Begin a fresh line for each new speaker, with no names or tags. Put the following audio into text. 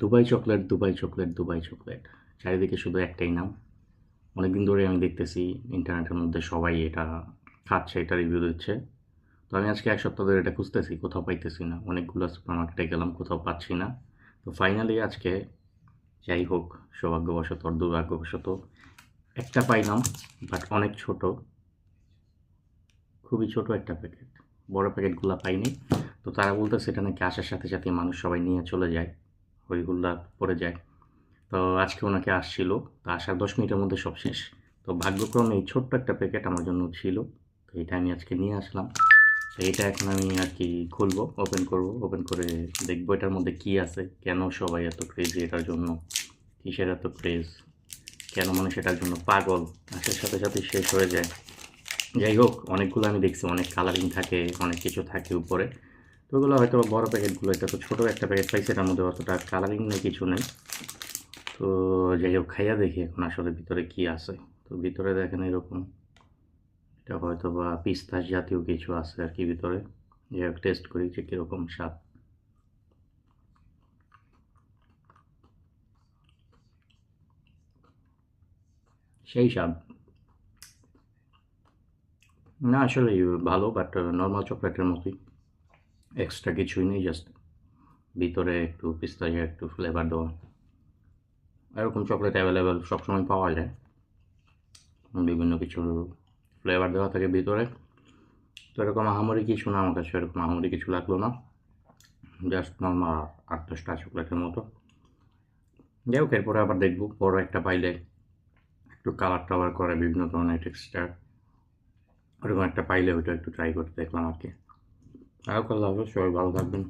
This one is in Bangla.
Dubai chocolate Dubai chocolate Dubai chocolate. চারিদিকে শুধু একটাই নাম। অনেকদিন ধরে আমি দেখতেছি ইন্টারনেটের মধ্যে সবাই এটা খাচ্ছে, এটা রিভিউ দিচ্ছে। তো আমি আজকে এক সপ্তাহ ধরে এটা খুঁজতেছি, কোথাও পাইতেছি না। অনেকগুলো সুপার মার্কেটে গেলাম, কোথাও পাচ্ছি না। তো ফাইনালি আজকে যাই হোক, সৌভাগ্যবশত দুর্ভাগ্যবশত একটা পাইলাম বাট অনেক ছোট। খুবই ছোট একটা প্যাকেট বড় প্যাকেটগুলো পাইনি। তো তারা বলতেছে এটা নাকি আসার সাথে সাথে মানুষ সবাই নিয়ে চলে যায়। ওইগুলা পড়ে যায়। তো আজকে ওনাকে আসছিল, তো আসার দশ মিনিটের মধ্যে সব শেষ। তো ভাগ্যক্রমে এই ছোট্ট একটা প্যাকেট আমার জন্য ছিল, তো এটা আমি আজকে নিয়ে আসলাম। তো এটা এখন আমি আর কি খুলবো, ওপেন করব, ওপেন করে দেখব এটার মধ্যে কি আছে, কেন সবাই এত ক্রেজি এটার জন্য, কিসের এত ক্রেজ কেন মানুষ এটার জন্য পাগল, আসার সাথে সাথে শেষ হয়ে যায়। যাই হোক, অনেকগুলো আমি দেখছি, অনেক কালারিং থাকে, অনেক কিছু থাকে উপরে। তো ওগুলো হয়তো বড় প্যাকেটগুলো, এটা তো ছোটো একটা প্যাকেট পাইছে, এটার মধ্যে অতটা কালারিং নেই, কিছু নেই। তো যাই হোক, খাইয়া দেখি এখন আসলে ভিতরে কি আছে। তো ভিতরে দেখেন এরকম, এটা হয়তো বা পিস্তাস জাতীয় কিছু আছে আর কি ভিতরে। যাই হোক টেস্ট করি যে কীরকম স্বাদ। সেই স্বাদ। না আসলে ভালো বাট নর্মাল চকলেটের মতোই। এক্সট্রা কিছুই নেই জাস্ট ভিতরে একটু পিস্তা একটু ফ্লেভার দেওয়া। এরকম চকলেট অ্যাভেলেবেল সবসময় পাওয়া যায়। বিভিন্ন কিছু ফ্লেভার দেওয়া থাকে ভিতরে। তো এরকম আহামরি কিছু না, আমার কাছে এরকম আহামরি কিছু লাগল না। জাস্ট নর্মাল আট দশটা চকলেটের মতো। যাই হোক, এরপরে আবার দেখব বড় একটা পাইলে একটু কালার টালার করে, বিভিন্ন ধরনের টেক্সচার ওরকম একটা পাইলে ওইটা একটু ট্রাই করতে দেখলাম আর কি। আর আল্লাহ হাফেজ, সবাই ভালো থাকবেন